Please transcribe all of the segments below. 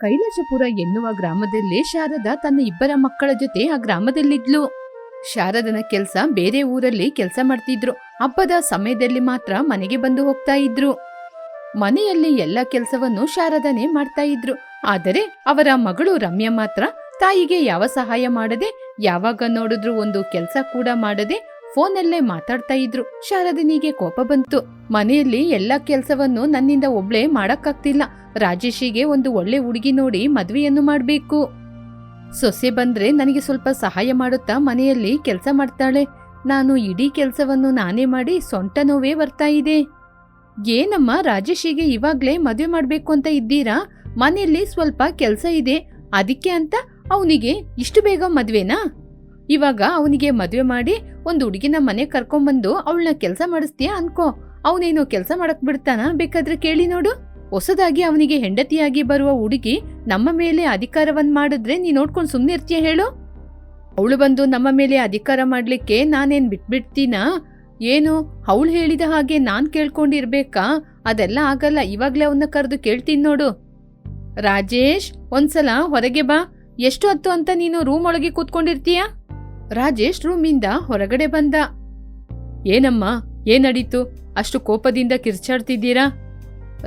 ಕೈಲಾಸಪುರ ಎನ್ನುವ ಗ್ರಾಮದಲ್ಲಿ ಶಾರದಾ ತನ್ನ ಇಬ್ಬರ ಮಕ್ಕಳ ಜೊತೆ ಆ ಗ್ರಾಮದಲ್ಲಿದ್ಲು. ಶಾರದನ ಕೆಲಸ ಬೇರೆ ಊರಲ್ಲಿ ಕೆಲಸ ಮಾಡ್ತಿದ್ರು. ಹಬ್ಬದ ಸಮಯದಲ್ಲಿ ಮಾತ್ರ ಮನೆಗೆ ಬಂದು ಹೋಗ್ತಾ ಇದ್ರು. ಮನೆಯಲ್ಲಿ ಎಲ್ಲ ಕೆಲಸವನ್ನು ಶಾರದನೆ ಮಾಡ್ತಾ ಇದ್ರು. ಆದರೆ ಅವರ ಮಗಳು ರಮ್ಯಾ ಮಾತ್ರ ತಾಯಿಗೆ ಯಾವ ಸಹಾಯ ಮಾಡದೆ ಯಾವಾಗ ನೋಡಿದ್ರು ಒಂದು ಕೆಲಸ ಕೂಡ ಮಾಡದೆ ಫೋನಲ್ಲೇ ಮಾತಾಡ್ತಾ ಇದ್ರು. ಶಾರದಿನಿಗೆ ಕೋಪ ಬಂತು. ಮನೆಯಲ್ಲಿ ಎಲ್ಲ ಕೆಲಸವನ್ನು ನನ್ನಿಂದ ಒಬ್ಳೆ ಮಾಡಕ್ಕಾಗ್ತಿಲ್ಲ. ರಾಜೇಶಿಗೆ ಒಂದು ಒಳ್ಳೆ ಹುಡುಗಿ ನೋಡಿ ಮದ್ವೆಯನ್ನು ಮಾಡಬೇಕು. ಸೊಸೆ ಬಂದ್ರೆ ನನಗೆ ಸ್ವಲ್ಪ ಸಹಾಯ ಮಾಡುತ್ತಾ ಮನೆಯಲ್ಲಿ ಕೆಲಸ ಮಾಡ್ತಾಳೆ. ನಾನು ಇಡೀ ಕೆಲಸವನ್ನು ನಾನೇ ಮಾಡಿ ಸೊಂಟ ನೋವೇ ಬರ್ತಾ ಇದೆ. ಏನಮ್ಮ, ರಾಜೇಶಿಗೆ ಇವಾಗ್ಲೇ ಮದುವೆ ಮಾಡ್ಬೇಕು ಅಂತ ಇದ್ದೀರಾ? ಮನೆಯಲ್ಲಿ ಸ್ವಲ್ಪ ಕೆಲಸ ಇದೆ. ಅದಕ್ಕೆ ಅಂತ ಅವನಿಗೆ ಇಷ್ಟು ಬೇಗ ಮದ್ವೆನಾ? ಇವಾಗ ಅವನಿಗೆ ಮದುವೆ ಮಾಡಿ ಒಂದು ಹುಡುಗಿನ ಮನೆ ಕರ್ಕೊಂಬಂದು ಅವಳನ್ನ ಕೆಲಸ ಮಾಡಿಸ್ತೀಯಾ ಅನ್ಕೋ. ಅವನೇನು ಕೆಲಸ ಮಾಡಕ್ ಬಿಡ್ತಾನ ಬೇಕಾದ್ರೆ ಕೇಳಿ ನೋಡು. ಹೊಸದಾಗಿ ಅವನಿಗೆ ಹೆಂಡತಿಯಾಗಿ ಬರುವ ಹುಡುಗಿ ನಮ್ಮ ಮೇಲೆ ಅಧಿಕಾರವನ್ನ ಮಾಡಿದ್ರೆ ನೀ ನೋಡ್ಕೊಂಡು ಸುಮ್ಮನೆ ಇರ್ತೀಯ ಹೇಳು. ಅವಳು ಬಂದು ನಮ್ಮ ಮೇಲೆ ಅಧಿಕಾರ ಮಾಡ್ಲಿಕ್ಕೆ ನಾನೇನ್ ಬಿಟ್ಬಿಡ್ತೀನಾ? ಏನು? ಅವಳು ಹೇಳಿದ ಹಾಗೆ ನಾನ್ ಕೇಳ್ಕೊಂಡಿರ್ಬೇಕಾ? ಅದೆಲ್ಲ ಆಗಲ್ಲ, ಇವಾಗ್ಲೇ ಅವನ್ನ ಕರೆದು ಕೇಳ್ತೀನಿ ನೋಡು. ರಾಜೇಶ್, ಒಂದ್ಸಲ ಹೊರಗೆ ಬಾ. ಎಷ್ಟು ಹೊತ್ತು ಅಂತ ನೀನು ರೂಮ್ ಒಳಗೆ ಕೂತ್ಕೊಂಡಿರ್ತೀಯ? ರಾಜೇಶ್ ರೂಮಿಂದ ಹೊರಗಡೆ ಬಂದ. ಏನಮ್ಮ ಏನಡೀತು ಅಷ್ಟು ಕೋಪದಿಂದ ಕಿರ್ಚಾಡ್ತಿದ್ದೀರಾ?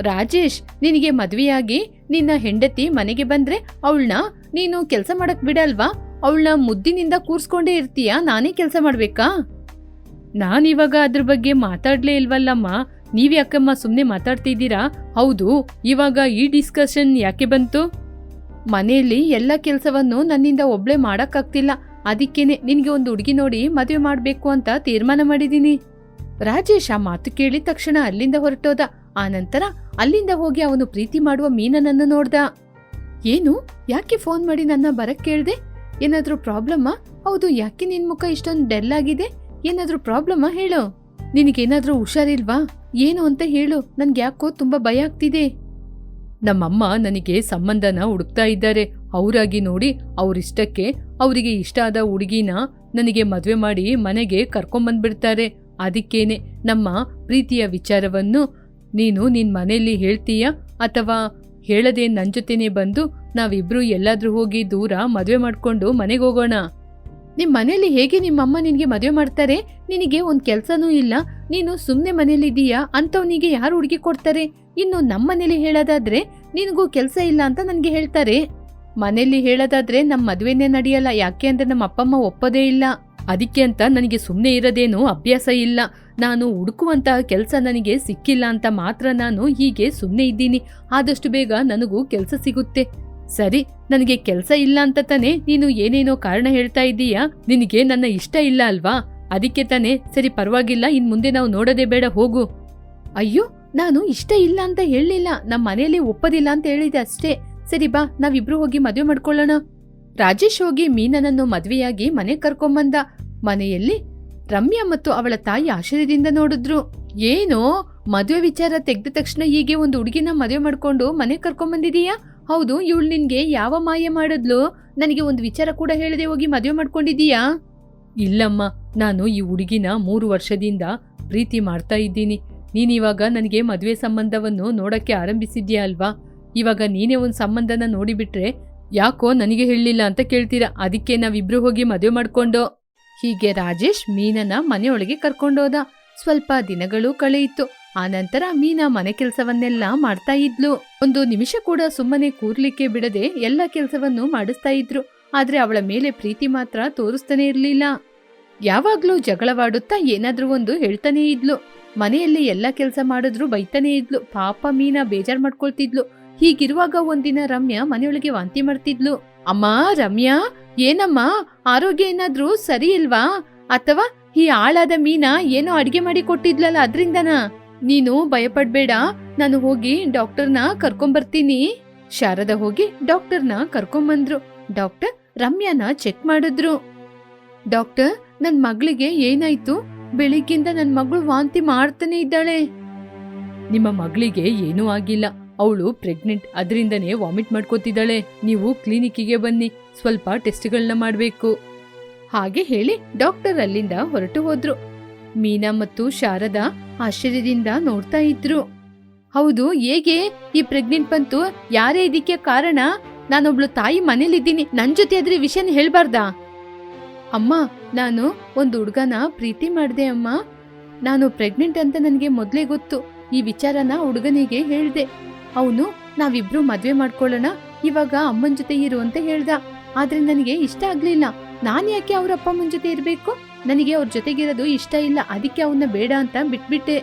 ರಾಜೇಶ್, ನಿನಗೆ ಮದುವೆಯಾಗಿ ನಿನ್ನ ಹೆಂಡತಿ ಮನೆಗೆ ಬಂದ್ರೆ ಅವಳನ್ನ ನೀನು ಕೆಲಸ ಮಾಡಕ್ ಬಿಡಲ್ವಾ? ಅವಳನ್ನ ಮುದ್ದಿನಿಂದ ಕೂರ್ಸ್ಕೊಂಡೇ ಇರ್ತೀಯ? ನಾನೇ ಕೆಲಸ ಮಾಡ್ಬೇಕಾ? ನಾನಿವಾಗ ಅದ್ರ ಬಗ್ಗೆ ಮಾತಾಡ್ಲೇ ಇಲ್ವಲ್ಲಮ್ಮ. ನೀವೇ ಅಕ್ಕಮ್ಮ ಸುಮ್ಮನೆ ಮಾತಾಡ್ತಿದ್ದೀರಾ? ಹೌದು, ಇವಾಗ ಈ ಡಿಸ್ಕಷನ್ ಯಾಕೆ ಬಂತು? ಮನೆಯಲ್ಲಿ ಎಲ್ಲ ಕೆಲಸವನ್ನು ನನ್ನಿಂದ ಒಬ್ಳೆ ಮಾಡಕ್ಕಾಗ್ತಿಲ್ಲ. ಅದಕ್ಕೇನೆ ನಿನಗೆ ಒಂದು ಹುಡುಗಿ ನೋಡಿ ಮದುವೆ ಮಾಡಬೇಕು ಅಂತ ತೀರ್ಮಾನ ಮಾಡಿದ್ದೀನಿ. ರಾಜೇಶ ಮಾತು ಕೇಳಿದ ತಕ್ಷಣ ಅಲ್ಲಿಂದ ಹೊರಟೋದ. ಆ ನಂತರ ಅಲ್ಲಿಂದ ಹೋಗಿ ಅವನು ಪ್ರೀತಿ ಮಾಡುವ ಮೀನನನ್ನು ನೋಡ್ದ. ಏನು? ಯಾಕೆ ಫೋನ್ ಮಾಡಿ ನನ್ನ ಬರಕ್ ಕೇಳ್ದೆ? ಏನಾದ್ರೂ ಪ್ರಾಬ್ಲಮ್ಮಾ? ಹೌದು, ಯಾಕೆ ನಿನ್ ಮುಖ ಇಷ್ಟೊಂದು ಡೆಲ್ ಆಗಿದೆ? ಏನಾದ್ರೂ ಪ್ರಾಬ್ಲಮ್ಮಾ ಹೇಳು. ನಿನಗೇನಾದ್ರೂ ಹುಷಾರಿಲ್ವಾ? ಏನು ಅಂತ ಹೇಳು ನನ್ಗೆ ಯಾಕೋ ತುಂಬಾ ಭಯ ಆಗ್ತಿದೆ. ನಮ್ಮಮ್ಮ ನನಗೆ ಸಂಬಂಧನ ಹುಡುಕ್ತಾ ಇದ್ದಾರೆ. ಅವರಾಗಿ ನೋಡಿ ಅವ್ರಿಷ್ಟಕ್ಕೆ ಅವರಿಗೆ ಇಷ್ಟ ಆದ ಹುಡುಗಿನ ನನಗೆ ಮದುವೆ ಮಾಡಿ ಮನೆಗೆ ಕರ್ಕೊಂಬಂದ್ಬಿಡ್ತಾರೆ ಅದಕ್ಕೇನೆ ನಮ್ಮ ಪ್ರೀತಿಯ ವಿಚಾರವನ್ನು ನೀನು ನಿನ್ ಮನೆಯಲ್ಲಿ ಹೇಳ್ತೀಯಾ ಅಥವಾ ಹೇಳದೆ ನನ್ನ ಜೊತೆನೆ ಬಂದು ನಾವಿಬ್ರು ಎಲ್ಲಾದರೂ ಹೋಗಿ ದೂರ ಮದುವೆ ಮಾಡ್ಕೊಂಡು ಮನೆಗೆ ಹೋಗೋಣ. ನಿಮ್ಮ ಮನೆಯಲ್ಲಿ ಹೇಗೆ ನಿಮ್ಮಮ್ಮ ನಿನಗೆ ಮದುವೆ ಮಾಡ್ತಾರೆ? ನಿನಗೆ ಒಂದು ಕೆಲ್ಸನೂ ಇಲ್ಲ. ನೀನು ಸುಮ್ಮನೆ ಮನೇಲಿದ್ದೀಯಾ ಅಂತವನಿಗೆ ಯಾರು ಹುಡುಗಿ ಕೊಡ್ತಾರೆ? ಇನ್ನು ನಮ್ಮ ಮನೇಲಿ ಹೇಳೋದಾದ್ರೆ ನಿನಗೂ ಕೆಲಸ ಇಲ್ಲ ಅಂತ ನನಗೆ ಹೇಳ್ತಾರೆ. ಮನೇಲಿ ಹೇಳೋದಾದ್ರೆ ನಮ್ಮ ಮದುವೆನೇ ನಡೆಯಲ್ಲ. ಯಾಕೆ ಅಂದ್ರೆ ನಮ್ಮ ಅಪ್ಪಮ್ಮ ಒಪ್ಪದೇ ಇಲ್ಲ. ಅದಕ್ಕೆ ಅಂತ ನನಗೆ ಸುಮ್ಮನೆ ಇರೋದೇನು ಅಭ್ಯಾಸ ಇಲ್ಲ. ನಾನು ಹುಡುಕುವಂತಹ ಕೆಲಸ ನನಗೆ ಸಿಕ್ಕಿಲ್ಲ ಅಂತ ಮಾತ್ರ ನಾನು ಹೀಗೆ ಸುಮ್ಮನೆ ಇದ್ದೀನಿ. ಆದಷ್ಟು ಬೇಗ ನನಗೂ ಕೆಲಸ ಸಿಗುತ್ತೆ. ಸರಿ, ನನಗೆ ಕೆಲಸ ಇಲ್ಲ ಅಂತ ತಾನೇ ನೀನು ಏನೇನೋ ಕಾರಣ ಹೇಳ್ತಾ ಇದ್ದೀಯಾ? ನಿನಗೆ ನನ್ನ ಇಷ್ಟ ಇಲ್ಲ ಅಲ್ವಾ? ಅದಕ್ಕೆ ತಾನೇ, ಸರಿ ಪರವಾಗಿಲ್ಲ, ಇನ್ ಮುಂದೆ ನಾವು ನೋಡೋದೇ ಬೇಡ, ಹೋಗು. ಅಯ್ಯೋ, ನಾನು ಇಷ್ಟ ಇಲ್ಲ ಅಂತ ಹೇಳಲಿಲ್ಲ ನಮ್ಮ ಮನೆಯಲ್ಲಿ ಒಪ್ಪದಿಲ್ಲ ಅಂತ ಹೇಳಿದೆ ಅಷ್ಟೇ. ಸರಿ ಬಾ, ನಾವಿಬ್ರು ಹೋಗಿ ಮದುವೆ ಮಾಡ್ಕೊಳ್ಳೋಣ. ರಾಜೇಶ್ ಹೋಗಿ ಮೀನನನ್ನು ಮದುವೆಯಾಗಿ ಮನೆ ಕರ್ಕೊಂಬಂದ. ಮನೆಯಲ್ಲಿ ರಮ್ಯಾ ಮತ್ತು ಅವಳ ತಾಯಿ ಆಶ್ಚರ್ಯದಿಂದ ನೋಡಿದ್ರು. ಏನೋ? ಮದುವೆ ವಿಚಾರ ತೆಗೆದ ತಕ್ಷಣ ಹೀಗೆ ಒಂದು ಹುಡುಗಿನ ಮದುವೆ ಮಾಡ್ಕೊಂಡು ಮನೆ ಕರ್ಕೊಂಬಂದಿದೀಯಾ? ಹೌದು, ಇವಳು ನಿನ್ಗೆ ಯಾವ ಮಾಯ ಮಾಡಿದ್ಲು? ನನಗೆ ಒಂದು ವಿಚಾರ ಕೂಡ ಹೇಳದೆ ಹೋಗಿ ಮದುವೆ ಮಾಡ್ಕೊಂಡಿದೀಯಾ? ಇಲ್ಲಮ್ಮ, ನಾನು ಈ ಹುಡುಗಿನ ಮೂರು ವರ್ಷದಿಂದ ಪ್ರೀತಿ ಮಾಡ್ತಾ ಇದ್ದೀನಿ. ನೀನಿವಾಗ ನನಗೆ ಮದುವೆ ಸಂಬಂಧವನ್ನು ನೋಡಕ್ಕೆ ಆರಂಭಿಸಿದ್ಯಾ ಅಲ್ವಾ? ಇವಾಗ ನೀನೇ ಒಂದು ಸಂಬಂಧನ ನೋಡಿಬಿಟ್ರೆ ಯಾಕೋ ನನಗೆ ಹೇಳಲಿಲ್ಲ ಅಂತ ಕೇಳ್ತೀರಾ? ಅದಕ್ಕೆ ನಾವಿಬ್ರು ಹೋಗಿ ಮದುವೆ ಮಾಡ್ಕೊಂಡು. ಹೀಗೆ ರಾಜೇಶ್ ಮೀನನ ಮನೆಯೊಳಗೆ ಕರ್ಕೊಂಡೋದ. ಸ್ವಲ್ಪ ದಿನಗಳು ಕಳೆಯಿತು. ಆನಂತರ ಮೀನಾ ಮನೆ ಕೆಲಸವನ್ನೆಲ್ಲ ಮಾಡ್ತಾ ಇದ್ಲು. ಒಂದು ನಿಮಿಷ ಕೂಡ ಸುಮ್ಮನೆ ಕೂರ್ಲಿಕ್ಕೆ ಬಿಡದೆ ಎಲ್ಲ ಕೆಲಸವನ್ನು ಮಾಡಿಸ್ತಾ ಇದ್ರು. ಆದ್ರೆ ಅವಳ ಮೇಲೆ ಪ್ರೀತಿ ಮಾತ್ರ ತೋರಿಸ್ತಾನೆ ಇರ್ಲಿಲ್ಲ. ಯಾವಾಗ್ಲೂ ಜಗಳವಾಡುತ್ತಾ ಏನಾದ್ರೂ ಒಂದು ಹೇಳ್ತಾನೆ ಇದ್ಲು. ಮನೆಯಲ್ಲಿ ಎಲ್ಲ ಕೆಲಸ ಮಾಡಿದ್ರು ಬೈತಾನೆ ಇದ್ಲು. ಪಾಪ ಮೀನಾ ಬೇಜಾರ್ ಮಾಡ್ಕೊಳ್ತಿದ್ಲು. ಹೀಗಿರುವಾಗ ಒಂದಿನ ರಮ್ಯಾ ಮನೆಯೊಳಗೆ ವಾಂತಿ ಮಾಡ್ತಿದ್ಲು. ಅಮ್ಮ, ರಮ್ಯಾ, ಏನಮ್ಮ? ಆರೋಗ್ಯ ಏನಾದ್ರೂ ಸರಿ ಇಲ್ವಾ? ಅಥವಾ ಈ ಆಳಾದ ಮೀನಾ ಏನೋ ಅಡಿಗೆ ಮಾಡಿ ಕೊಟ್ಟಿದ್ಲಲ್ಲ ಅದ್ರಿಂದನ? ನೀನು ಭಯಪಡ್ಬೇಡ, ನಾನು ಹೋಗಿ ಡಾಕ್ಟರ್ನ ಕರ್ಕೊಂಬರ್ತೀನಿ. ಶಾರದ ಹೋಗಿ ಡಾಕ್ಟರ್ನ ಕರ್ಕೊಂಬಂದ್ರು. ಡಾಕ್ಟರ್ ರಮ್ಯಾನ ಚೆಕ್ ಮಾಡಿದ್ರು. ಡಾಕ್ಟರ್, ನನ್ ಮಗಳಿಗೆ ಏನಾಯ್ತು? ಬೆಳಿಗ್ಗಿಂದ ನನ್ ಮಗಳು ವಾಂತಿ ಮಾಡ್ತಾನೆ ಇದ್ದಾಳೆ. ನಿಮ್ಮ ಮಗಳಿಗೆ ಏನೂ ಆಗಿಲ್ಲ. ಅವಳು ಪ್ರೆಗ್ನೆಂಟ್ ಅದರಿಂದನೇ ವಾಮಿಟ್ ಮಾಡ್ಕೋತಿದ್ದಾಳೆ. ನೀವು ಕ್ಲಿನಿಕ್ಕಿಗೆ ಬನ್ನಿ. ಸ್ವಲ್ಪ ಟೆಸ್ಟ್ಗಳನ್ನ ಮಾಡಬೇಕು. ಹಾಗೆ ಹೇಳಿ ಡಾಕ್ಟರ್ ಅಲ್ಲಿಂದ ಹೊರಟು ಹೋದ್ರು. ಮೀನಾ ಮತ್ತು ಶಾರದಾ ಆಶ್ಚರ್ಯದಿಂದ ನೋಡ್ತಾ ಇದ್ರು. ಹೌದು, ಹೇಗೆ? ಈ ಪ್ರೆಗ್ನೆಂಟ್ ಬಂತು. ಯಾರೇ ಇದಕ್ಕೆ ಕಾರಣ? ನಾನೊಬ್ಳು ತಾಯಿ ಮನೇಲಿದ್ದೀನಿ. ನನ್ನ ಜೊತೆ ಆದ್ರೆ ವಿಷಯನ ಹೇಳ್ಬಾರ್ದಾ? ಅಮ್ಮ, ನಾನು ಒಂದು ಹುಡ್ಗನ ಪ್ರೀತಿ ಮಾಡ್ದೆ ಅಮ್ಮ. ನಾನು ಪ್ರೆಗ್ನೆಂಟ್ ಅಂತ ನನಗೆ ಮೊದ್ಲೇ ಗೊತ್ತು. ಈ ವಿಚಾರನ ಹುಡುಗನಿಗೆ ಹೇಳ್ದೆ. ಅವನು, ನಾವಿಬ್ರು ಮದ್ವೆ ಮಾಡ್ಕೊಳ್ಳೋಣ. ಇವಾಗ ಅಮ್ಮನ ಜೊತೆ ಇರು ಅಂತ ಹೇಳ್ದ. ಆದ್ರೆ ನನಗೆ ಇಷ್ಟ ಆಗ್ಲಿಲ್ಲ. ನಾನ್ ಯಾಕೆ ಅವ್ರ ಅಪ್ಪ ಅಮ್ಮನ ಜೊತೆ ಇರ್ಬೇಕು? ನನಗೆ ಅವ್ರ ಜೊತೆಗಿರೋದು ಇಷ್ಟ ಇಲ್ಲ. ಅದಕ್ಕೆ ಅವನ್ನ ಬೇಡ ಅಂತ ಬಿಟ್ಬಿಟ್ಟೆ.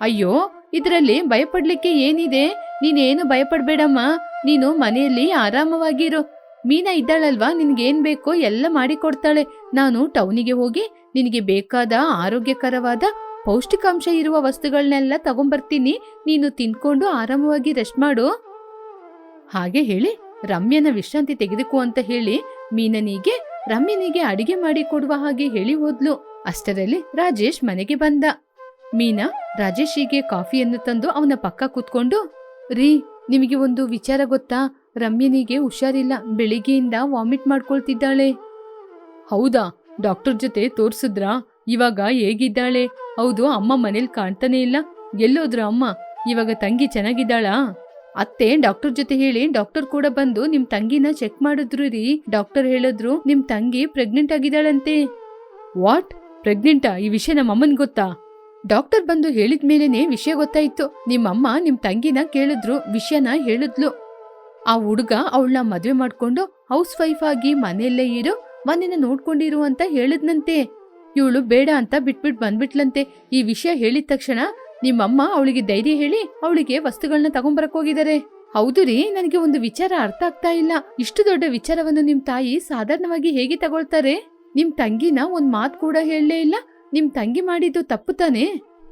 ಅಯ್ಯೋ, ಇದರಲ್ಲಿ ಭಯಪಡ್ಲಿಕ್ಕೆ ಏನಿದೆ? ನೀನೇನು ಭಯಪಡ್ಬೇಡಮ್ಮ. ನೀನು ಮನೆಯಲ್ಲಿ ಆರಾಮವಾಗಿರು. ಮೀನಾ ಇದ್ದಾಳಲ್ವಾ? ನಿನ್ಗೇನ್ ಬೇಕೋ ಎಲ್ಲ ಮಾಡಿಕೊಡ್ತಾಳೆ. ನಾನು ಟೌನಿಗೆ ಹೋಗಿ ನಿನಗೆ ಬೇಕಾದ ಆರೋಗ್ಯಕರವಾದ ಪೌಷ್ಟಿಕಾಂಶ ಇರುವ ವಸ್ತುಗಳನ್ನೆಲ್ಲ ತಗೊಂಬರ್ತೀನಿ. ನೀನು ತಿನ್ಕೊಂಡು ಆರಾಮವಾಗಿ ರೆಸ್ಟ್ ಮಾಡು. ಹಾಗೆ ಹೇಳಿ, ರಮ್ಯನ ವಿಶ್ರಾಂತಿ ತೆಗೆದುಕೋ ಅಂತ ಹೇಳಿ ಮೀನನಿಗೆ, ರಮ್ಯನಿಗೆ ಅಡಿಗೆ ಮಾಡಿ ಕೊಡುವ ಹಾಗೆ ಹೇಳಿ ಹೋದ್ಲು. ಅಷ್ಟರಲ್ಲಿ ರಾಜೇಶ್ ಮನೆಗೆ ಬಂದ. ಮೀನಾ ರಾಜೇಶಿಗೆ ಕಾಫಿಯನ್ನು ತಂದು ಅವನ ಪಕ್ಕ ಕೂತ್ಕೊಂಡು, ರೀ, ನಿಮಗೆ ಒಂದು ವಿಚಾರ ಗೊತ್ತಾ? ರಮ್ಯನಿಗೆ ಹುಷಾರಿಲ್ಲ, ಬೆಳಿಗ್ಗೆಯಿಂದ ವಾಮಿಟ್ ಮಾಡ್ಕೊಳ್ತಿದ್ದಾಳೆ. ಹೌದಾ? ಡಾಕ್ಟರ್ ಜೊತೆ ತೋರಿಸಿದ್ರಾ? ಇವಾಗ ಹೇಗಿದ್ದಾಳೆ? ಹೌದು, ಅಮ್ಮ ಮನೇಲಿ ಕಾಣ್ತಾನೆ ಇಲ್ಲ. ಎಲ್ಲೋದ್ರು ಅಮ್ಮ, ಇವಾಗ ತಂಗಿ ಚೆನ್ನಾಗಿದ್ದಾಳಾ? ಅತ್ತೆ ಡಾಕ್ಟರ್ ಜೊತೆ ಹೇಳಿ ಡಾಕ್ಟರ್ ಕೂಡ ಬಂದು ನಿಮ್ ತಂಗಿನ ಚೆಕ್ ಮಾಡಿದ್ರು ರೀ. ಡಾಕ್ಟರ್ ಹೇಳಿದ್ರು, ನಿಮ್ ತಂಗಿ ಪ್ರೆಗ್ನೆಂಟ್ ಆಗಿದ್ದಾಳಂತೆ. ವಾಟ್? ಪ್ರೆಗ್ನೆಂಟಾ? ಈ ವಿಷಯ ನಮ್ಮ ಅಮ್ಮನ್ ಗೊತ್ತಾ? ಡಾಕ್ಟರ್ ಬಂದು ಹೇಳಿದ ಮೇಲೇನೆ ವಿಷಯ ಗೊತ್ತಾಯ್ತು. ನಿಮ್ಮಮ್ಮ ನಿಮ್ ತಂಗಿನ ಕೇಳಿದ್ರು, ವಿಷಯನ ಹೇಳಿದ್ಲು. ಆ ಹುಡುಗ ಅವಳನ್ನ ಮದುವೆ ಮಾಡ್ಕೊಂಡು ಹೌಸ್ ವೈಫ್ ಆಗಿ ಮನೆಯಲ್ಲೇ ಇರು, ಮನೇನ ನೋಡ್ಕೊಂಡಿರು ಅಂತ ಹೇಳಿದ್ನಂತೆ. ಇವಳು ಬೇಡ ಅಂತ ಬಿಟ್ಬಿಟ್ ಬಂದ್ಬಿಟ್ಲಂತೆ. ಈ ವಿಷಯ ಹೇಳಿದ ತಕ್ಷಣ ನಿಮ್ಮಮ್ಮ ಅವಳಿಗೆ ಧೈರ್ಯ ಹೇಳಿ ಅವಳಿಗೆ ವಸ್ತುಗಳನ್ನ ತಗೊಂಬರಕ್ ಹೋಗಿದ್ದಾರೆ. ಹೌದು ರೀ, ನನಗೆ ಒಂದು ವಿಚಾರ ಅರ್ಥ ಆಗ್ತಾ ಇಲ್ಲ. ಇಷ್ಟು ದೊಡ್ಡ ವಿಚಾರವನ್ನು ನಿಮ್ ತಾಯಿ ಸಾಧಾರಣವಾಗಿ ಹೇಗೆ ತಗೊಳ್ತಾರೆ? ನಿಮ್ ತಂಗಿನ ಒಂದ್ ಮಾತ್ ಕೂಡ ಹೇಳಲೇ ಇಲ್ಲ. ನಿಮ್ ತಂಗಿ ಮಾಡಿದ್ದು ತಪ್ಪು ತಾನೆ?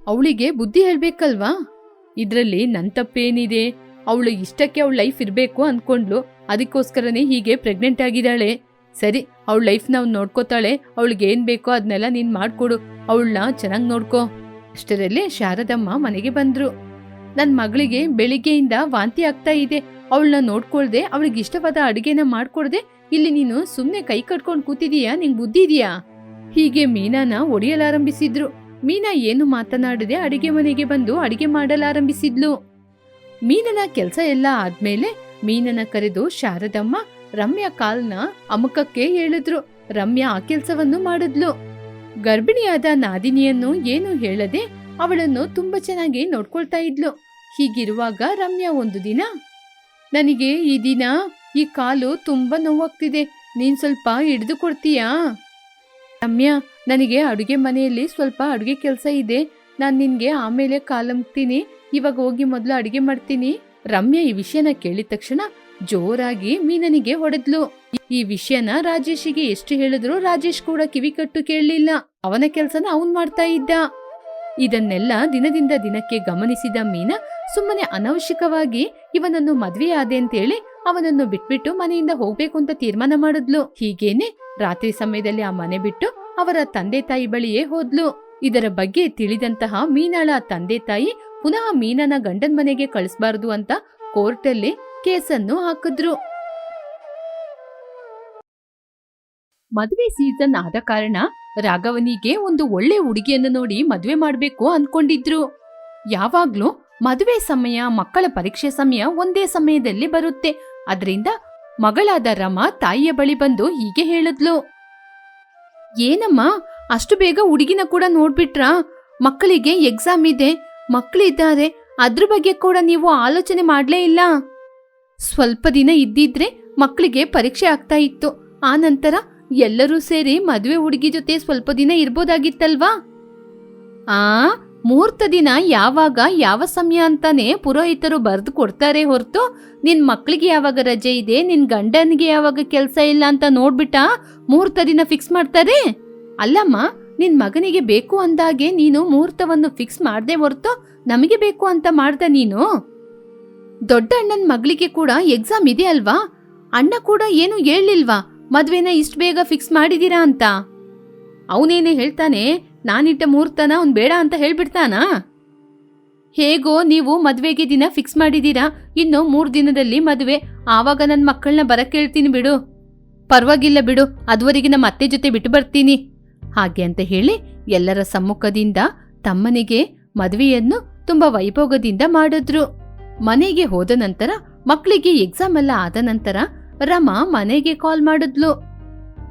ಅವಳಿಗೆ ಬುದ್ಧಿ ಹೇಳ್ಬೇಕಲ್ವಾ? ಇದ್ರಲ್ಲಿ ನನ್ ತಪ್ಪೇನಿದೆ? ಅವಳು ಇಷ್ಟಕ್ಕೆ ಅವಳ ಲೈಫ್ ಇರ್ಬೇಕು ಅನ್ಕೊಂಡ್ಲು ಅದಕ್ಕೋಸ್ಕರನೇ ಹೀಗೆ ಪ್ರೆಗ್ನೆಂಟ್ ಆಗಿದ್ದಾಳೆ. ಸರಿ, ಅವಳ ಲೈಫ್ ಅವ್ನು ನೋಡ್ಕೋತಾಳೆ, ಅವಳಿಗೆ ಏನ್ ಬೇಕೋ ಅದನ್ನೆಲ್ಲ ನೀನ್ ಮಾಡ್ಕೊಡು, ಅವಳನ್ನ ಚೆನ್ನಾಗಿ ನೋಡ್ಕೋ. ಅಷ್ಟರಲ್ಲಿ ಶಾರದಮ್ಮ ಮನೆಗೆ ಬಂದ್ರು. ನನ್ ಮಗಳಿಗೆ ಬೆಳಿಗ್ಗೆಯಿಂದ ವಾಂತಿ ಆಗ್ತಾ ಇದೆ, ಅವಳನ್ನ ನೋಡ್ಕೊಳ್ದೆ, ಅವಳಿಗೆ ಇಷ್ಟವಾದ ಅಡಿಗೆನ ಮಾಡ್ಕೊಡ್ದೆ, ಇಲ್ಲಿ ನೀನು ಸುಮ್ನೆ ಕೈ ಕಟ್ಕೊಂಡ್ ಕೂತಿದೀಯಾ, ನಿಂಗ್ ಬುದ್ಧಿ ಇದೆಯಾ? ಹೀಗೆ ಮೀನಾನ ಒಡೆಯಲಾರಂಭಿಸಿದ್ರು. ಮೀನಾ ಏನು ಮಾತನಾಡದೆ ಅಡಿಗೆ ಮನೆಗೆ ಬಂದು ಅಡಿಗೆ ಮಾಡಲಾರಂಭಿಸಿದ್ಲು. ಮೀನನ ಕೆಲಸ ಎಲ್ಲ ಆದ್ಮೇಲೆ ಮೀನನ ಕರೆದು ಶಾರದಮ್ಮ ರಮ್ಯಾ ಕಾಲ್ನ ಅಮುಖಕ್ಕೆ ಹೇಳಿದ್ರು. ರಮ್ಯಾ ಆ ಕೆಲಸವನ್ನು ಮಾಡಿದ್ಲು. ಗರ್ಭಿಣಿಯಾದ ನಾದಿನಿಯನ್ನು ಏನು ಹೇಳದೆ ಅವಳನ್ನು ತುಂಬಾ ಚೆನ್ನಾಗಿ ನೋಡ್ಕೊಳ್ತಾ ಇದ್ಲು. ಹೀಗಿರುವಾಗ ರಮ್ಯಾ ಒಂದು ದಿನ, ನನಗೆ ಈ ದಿನ ಈ ಕಾಲು ತುಂಬಾ ನೋವಾಗ್ತಿದೆ. ನೀನ್ ಸ್ವಲ್ಪ ಹಿಡಿದು ಕೊಡ್ತೀಯಾ? ರಮ್ಯಾ, ನನಗೆ ಅಡುಗೆ ಮನೆಯಲ್ಲಿ ಸ್ವಲ್ಪ ಅಡುಗೆ ಕೆಲಸ ಇದೆ. ನಾನು ನಿನ್ಗೆ ಆಮೇಲೆ ಕಾಲಂಗ್ತೀನಿ ಇವಾಗ ಹೋಗಿ ಮೊದಲು ಅಡುಗೆ ಮಾಡ್ತೀನಿ. ರಮ್ಯಾ ಈ ವಿಷಯನ ಕೇಳಿದ ತಕ್ಷಣ ಜೋರಾಗಿ ಮೀನನಿಗೆ ಹೊಡೆದ್ಲು. ಈ ವಿಷಯನ ರಾಜೇಶಿಗೆ ಎಷ್ಟು ಹೇಳಿದ್ರು ರಾಜೇಶ್ ಕೂಡ ಕಿವಿ ಕಟ್ಟು ಕೇಳಲಿಲ್ಲ. ಅವನ ಕೆಲ್ಸನ ಅವನ್ ಮಾಡ್ತಾ ಇದ್ದ. ಇದನ್ನೆಲ್ಲ ದಿನದಿಂದ ದಿನಕ್ಕೆ ಗಮನಿಸಿದ ಮೀನಾ ಸುಮ್ಮನೆ ಅನವಶ್ಯಕವಾಗಿ ಇವನನ್ನು ಮದ್ವೆಯಾದೆ ಅಂತೇಳಿ ಅವನನ್ನು ಬಿಟ್ಬಿಟ್ಟು ಮನೆಯಿಂದ ಹೋಗ್ಬೇಕು ಅಂತ ತೀರ್ಮಾನ ಮಾಡಿದ್ಲು. ಹೀಗೇನೆ ರಾತ್ರಿ ಸಮಯದಲ್ಲಿ ಆ ಮನೆ ಬಿಟ್ಟು ಅವರ ತಂದೆ ತಾಯಿ ಬಳಿಯೇ ಹೋದ್ಲು. ಇದರ ಬಗ್ಗೆ ತಿಳಿದಂತಹ ಮೀನಾಳ ತಂದೆ ತಾಯಿ ಪುನಃ ಮೀನನ ಗಂಡನ್ ಮನೆಗೆ ಕಳಿಸ್ಬಾರ್ದು ಅಂತ ಕೋರ್ಟಲ್ಲಿ ಕೇಸನ್ನು ಹಾಕಿದ್ರು. ಮದುವೆ ಸೀಸನ್ ಆದ ಕಾರಣ ರಾಘವನಿಗೆ ಒಂದು ಒಳ್ಳೆ ಹುಡುಗಿಯನ್ನು ನೋಡಿ ಮದುವೆ ಮಾಡಬೇಕು ಅನ್ಕೊಂಡಿದ್ರು. ಯಾವಾಗ್ಲೂ ಮದುವೆ ಸಮಯ, ಮಕ್ಕಳ ಪರೀಕ್ಷೆ ಸಮಯ ಒಂದೇ ಸಮಯದಲ್ಲಿ ಬರುತ್ತೆ. ಅದರಿಂದ ಮಗಳಾದ ರಮಾ ತಾಯಿಯ ಬಳಿ ಬಂದು ಹೀಗೆ ಹೇಳಿದ್ಲು. ಏನಮ್ಮ, ಅಷ್ಟು ಬೇಗ ಹುಡುಗಿನ ಕೂಡ ನೋಡ್ಬಿಟ್ರಾ? ಮಕ್ಕಳಿಗೆ ಎಕ್ಸಾಮ್ ಇದೆ. ಮಕ್ಕಳಿದ್ದಾರೆ ಅದ್ರ ಬಗ್ಗೆ ಕೂಡ ನೀವು ಆಲೋಚನೆ ಮಾಡ್ಲೇ ಇಲ್ಲ. ಸ್ವಲ್ಪ ದಿನ ಇದ್ದಿದ್ರೆ ಮಕ್ಕಳಿಗೆ ಪರೀಕ್ಷೆ ಆಗ್ತಾ ಇತ್ತು. ಆ ನಂತರ ಎಲ್ಲರೂ ಸೇರಿ ಮದುವೆ ಹುಡುಗಿ ಜೊತೆ ಸ್ವಲ್ಪ ದಿನ ಇರ್ಬೋದಾಗಿತ್ತಲ್ವಾ? ಆ ಮುಹೂರ್ತ ದಿನ ಯಾವಾಗ ಯಾವ ಸಮಯ ಅಂತಾನೆ ಪುರೋಹಿತರು ಬರೆದು ಕೊಡ್ತಾರೆ ಹೊರತು ನಿನ್ ಮಕ್ಳಿಗೆ ಯಾವಾಗ ರಜೆ ಇದೆ, ನಿನ್ ಗಂಡನಿಗೆ ಯಾವಾಗ ಕೆಲಸ ಇಲ್ಲ ಅಂತ ನೋಡ್ಬಿಟ್ಟ ಮುಹೂರ್ತ ದಿನ ಫಿಕ್ಸ್ ಮಾಡ್ತಾರೆ? ಅಲ್ಲಮ್ಮ, ನಿನ್ ಮಗನಿಗೆ ಬೇಕು ಅಂದಾಗೆ ನೀನು ಮುಹೂರ್ತವನ್ನು ಫಿಕ್ಸ್ ಮಾಡದೆ ಹೊರತು ನಮಗೆ ಬೇಕು ಅಂತ ಮಾಡ್ದ ನೀನು? ದೊಡ್ಡ ಅಣ್ಣನ ಮಗಳಿಗೆ ಕೂಡ ಎಕ್ಸಾಮ್ ಇದೆ ಅಲ್ವಾ? ಅಣ್ಣ ಕೂಡ ಏನು ಹೇಳಿಲ್ವಾ ಮದ್ವೆನ ಇಷ್ಟು ಬೇಗ ಫಿಕ್ಸ್ ಮಾಡಿದೀರಾ ಅಂತ? ಅವನೇನೆ ಹೇಳ್ತಾನೆ, ನಾನಿಟ್ಟ ಮುಹೂರ್ತನ ಅವ್ನ್ ಬೇಡ ಅಂತ ಹೇಳ್ಬಿಡ್ತಾನಾ? ಹೇಗೋ ನೀವು ಮದ್ವೆಗೆ ದಿನ ಫಿಕ್ಸ್ ಮಾಡಿದೀರಾ? ಇನ್ನು ಮೂರು ದಿನದಲ್ಲಿ ಮದುವೆ. ಆವಾಗ ನನ್ನ ಮಕ್ಕಳನ್ನ ಬರಕ್ಕೆ ಹೇಳ್ತೀನಿ ಬಿಡು. ಪರವಾಗಿಲ್ಲ ಬಿಡು, ಅದುವರೆಗೆ ನಮ್ಮ ಅತ್ತೆ ಜೊತೆ ಬಿಟ್ಟು ಬರ್ತೀನಿ. ಹಾಗೆ ಅಂತ ಹೇಳಿ ಎಲ್ಲರ ಸಮ್ಮುಖದಿಂದ ತಮ್ಮನಿಗೆ ಮದುವೆಯನ್ನು ತುಂಬಾ ವೈಭೋಗದಿಂದ ಮಾಡಿದ್ರು. ಮನೆಗೆ ಹೋದ ನಂತರ ಮಕ್ಕಳಿಗೆ ಎಕ್ಸಾಮ್ ಎಲ್ಲ ಆದ ನಂತರ ರಮಾ ಮನೆಗೆ ಕಾಲ್ ಮಾಡಿದ್ಲು.